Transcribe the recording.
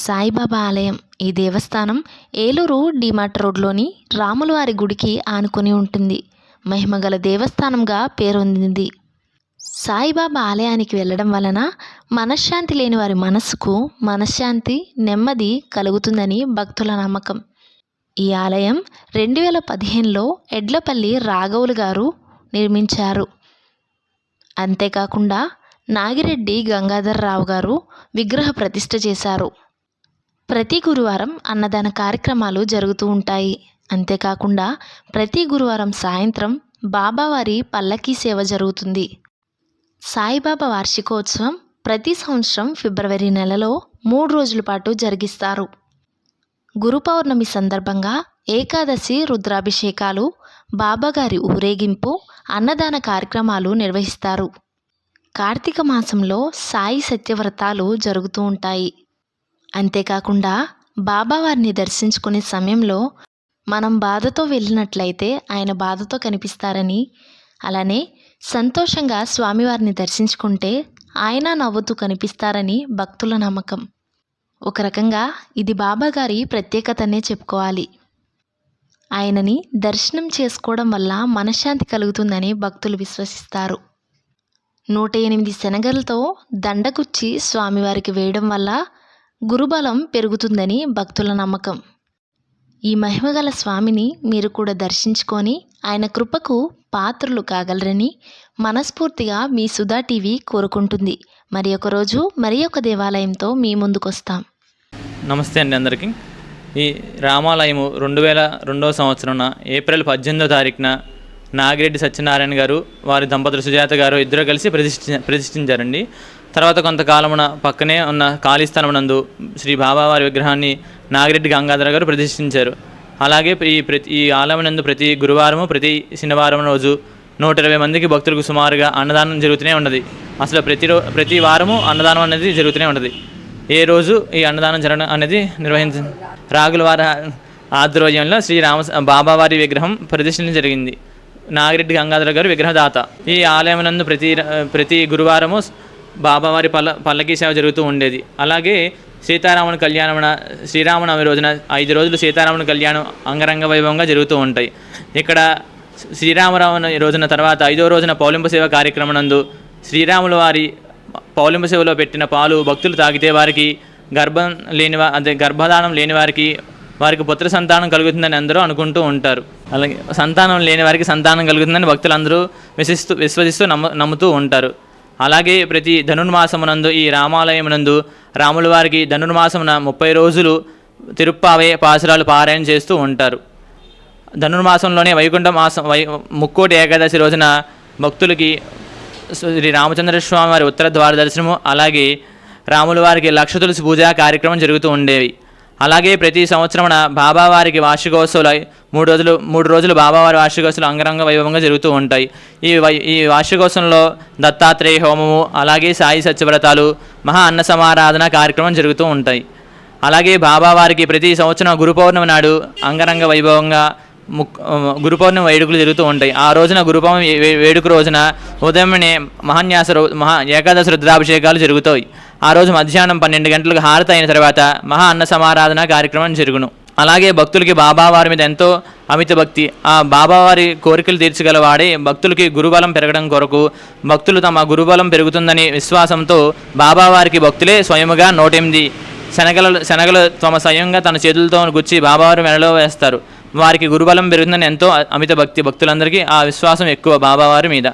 సాయిబాబా ఆలయం ఈ దేవస్థానం ఏలూరు డిమార్ట్ రోడ్లోని రాములవారి గుడికి ఆనుకొని ఉంటుంది. మహిమగల దేవస్థానంగా పేరొందింది. సాయిబాబా ఆలయానికి వెళ్ళడం వలన మనశ్శాంతి లేని వారి మనస్సుకు మనశ్శాంతి నెమ్మది కలుగుతుందని భక్తుల నమ్మకం. ఈ ఆలయం రెండు వేల పదిహేనులో ఎడ్లపల్లి రాఘవులు గారు నిర్మించారు. అంతేకాకుండా నాగిరెడ్డి గంగాధరరావు గారు విగ్రహ ప్రతిష్ఠ చేశారు. ప్రతి గురువారం అన్నదాన కార్యక్రమాలు జరుగుతూ ఉంటాయి. అంతేకాకుండా ప్రతి గురువారం సాయంత్రం బాబావారి పల్లకీ సేవ జరుగుతుంది. సాయిబాబా వార్షికోత్సవం ప్రతి సంవత్సరం ఫిబ్రవరి నెలలో మూడు రోజుల పాటు జరిగిస్తారు. గురు పౌర్ణమి సందర్భంగా ఏకాదశి రుద్రాభిషేకాలు బాబాగారి ఊరేగింపు అన్నదాన కార్యక్రమాలు నిర్వహిస్తారు. కార్తీక మాసంలో సాయి సత్యవ్రతాలు జరుగుతూ ఉంటాయి. అంతేకాకుండా బాబావారిని దర్శించుకునే సమయంలో మనం బాధతో వెళ్ళినట్లయితే ఆయన బాధతో కనిపిస్తారని. అలానే సంతోషంగా స్వామివారిని దర్శించుకుంటే ఆయన నవ్వుతూ కనిపిస్తారని భక్తుల నమ్మకం. ఒక రకంగా ఇది బాబాగారి ప్రత్యేకతనే చెప్పుకోవాలి. ఆయనని దర్శనం చేసుకోవడం వల్ల మనశ్శాంతి కలుగుతుందని భక్తులు విశ్వసిస్తారు. నూట ఎనిమిది శనగలతో దండకుచ్చి స్వామివారికి వేయడం వల్ల గురుబలం పెరుగుతుందని భక్తుల నమ్మకం. ఈ మహిమగల స్వామిని మీరు కూడా దర్శించుకొని ఆయన కృపకు పాత్రలు కాగలరని మనస్ఫూర్తిగా మీ సుధా టీవీ కోరుకుంటుంది. మరి ఒక రోజు మరి ఒక దేవాలయంతో మీ ముందుకొస్తాం. నమస్తే అండి అందరికీ. ఈ రామాలయము రెండు వేల రెండవ సంవత్సరం ఏప్రిల్ పద్దెనిమిదో తారీఖున నాగిరెడ్డి సత్యనారాయణ గారు వారి దంపతులు సుజాత గారు ఇద్దరు కలిసి ప్రతిష్ఠి ప్రతిష్ఠించారండి. తర్వాత కొంతకాలమున పక్కనే ఉన్న ఖాళీ స్థలమునందు నందు శ్రీ బాబావారి విగ్రహాన్ని నాగిరెడ్డి గంగాధర గారు ప్రతిష్ఠించారు. అలాగే ఈ ప్రతి ఈ ఆలయం నందు ప్రతి గురువారము ప్రతి శనివారం రోజు నూట ఇరవై మందికి భక్తులకు సుమారుగా అన్నదానం జరుగుతూనే ఉన్నది. అసలు ప్రతి రో ప్రతి వారము అన్నదానం అనేది జరుగుతూనే ఉన్నది. ఏ రోజు ఈ అన్నదానం జరగడం అనేది నిర్వహించ రాగుల వారి ఆధ్వర్యంలో శ్రీ రామ బాబావారి విగ్రహం ప్రదర్శన జరిగింది. నాగిరెడ్డి గంగాధర గారు విగ్రహదాత. ఈ ఆలయం నందు ప్రతి ప్రతి గురువారము బాబావారి పల్ల పల్లకీ సేవ జరుగుతూ ఉండేది. అలాగే సీతారాముని కళ్యాణమున శ్రీరామనవమి రోజున ఐదు రోజులు సీతారాముని కళ్యాణం అంగరంగ వైభవంగా జరుగుతూ ఉంటాయి. ఇక్కడ శ్రీరామరావణ రోజున తర్వాత ఐదో రోజున పౌలింప సేవ కార్యక్రమం నందు శ్రీరాముల వారి పౌలింప సేవలో పెట్టిన పాలు భక్తులు తాగితే వారికి గర్భం లేని వా అదే గర్భధానం లేని వారికి వారికి పుత్ర సంతానం కలుగుతుందని అందరూ అనుకుంటూ ఉంటారు. అలాగే సంతానం లేని వారికి సంతానం కలుగుతుందని భక్తులందరూ విశ్వసిస్తూ విశ్వసిస్తూ నమ్ము నమ్ముతూ ఉంటారు. అలాగే ప్రతి ధనుర్మాసమునందు ఈ రామాలయమునందు రాముల వారికి ధనుర్మాసమున ముప్పై రోజులు తిరుప్పావే పాసురాలు పారాయణ చేస్తూ ఉంటారు. ధనుర్మాసంలోనే వైకుంఠ మాసం వై ముక్కోటి ఏకాదశి రోజున భక్తులకి శ్రీ రామచంద్ర స్వామి వారి ఉత్తర ద్వార దర్శనము అలాగే రాముల వారికి లక్ష తులసి పూజా కార్యక్రమం జరుగుతూ ఉండేవి. అలాగే ప్రతి సంవత్సరమున బాబావారికి వార్షికోత్సవాలు మూడు రోజులు మూడు రోజులు బాబావారి వార్షికోత్సవాలు అంగరంగ వైభవంగా జరుగుతూ ఉంటాయి. ఈ వై ఈ వార్షికోత్సవంలో దత్తాత్రేయ హోమము అలాగే సాయి సత్యవ్రతాలు మహా అన్న సమారాధన కార్యక్రమం జరుగుతూ ఉంటాయి. అలాగే బాబావారికి ప్రతి సంవత్సరం గురు పౌర్ణమి నాడు అంగరంగ వైభవంగా గురు పౌర్ణమి వేడుకలు జరుగుతూ ఉంటాయి. ఆ రోజున గురు పౌర్ణమి వేడుక రోజున ఉదయమే మహాన్యాస మహా ఏకాదశి రుద్రాభిషేకాలు జరుగుతాయి. ఆ రోజు మధ్యాహ్నం పన్నెండు గంటలకు హారత అయిన తర్వాత మహా అన్న సమారాధన కార్యక్రమం జరుగును. అలాగే భక్తులకి బాబావారి మీద ఎంతో అమిత భక్తి. ఆ బాబావారి కోరికలు తీర్చగలవాడే భక్తులకి గురుబలం పెరగడం కొరకు భక్తులు తమ గురుబలం పెరుగుతుందని విశ్వాసంతో బాబావారికి భక్తులే స్వయముగా నోటెనిమిది శనగలు శనగలు తమ స్వయంగా తన చేతులతో గుచ్చి బాబావారి మెడలో వేస్తారు. వారికి గురుబలం పెరుగుతుందని ఎంతో అమిత భక్తి భక్తులందరికీ ఆ విశ్వాసం ఎక్కువ బాబావారి మీద.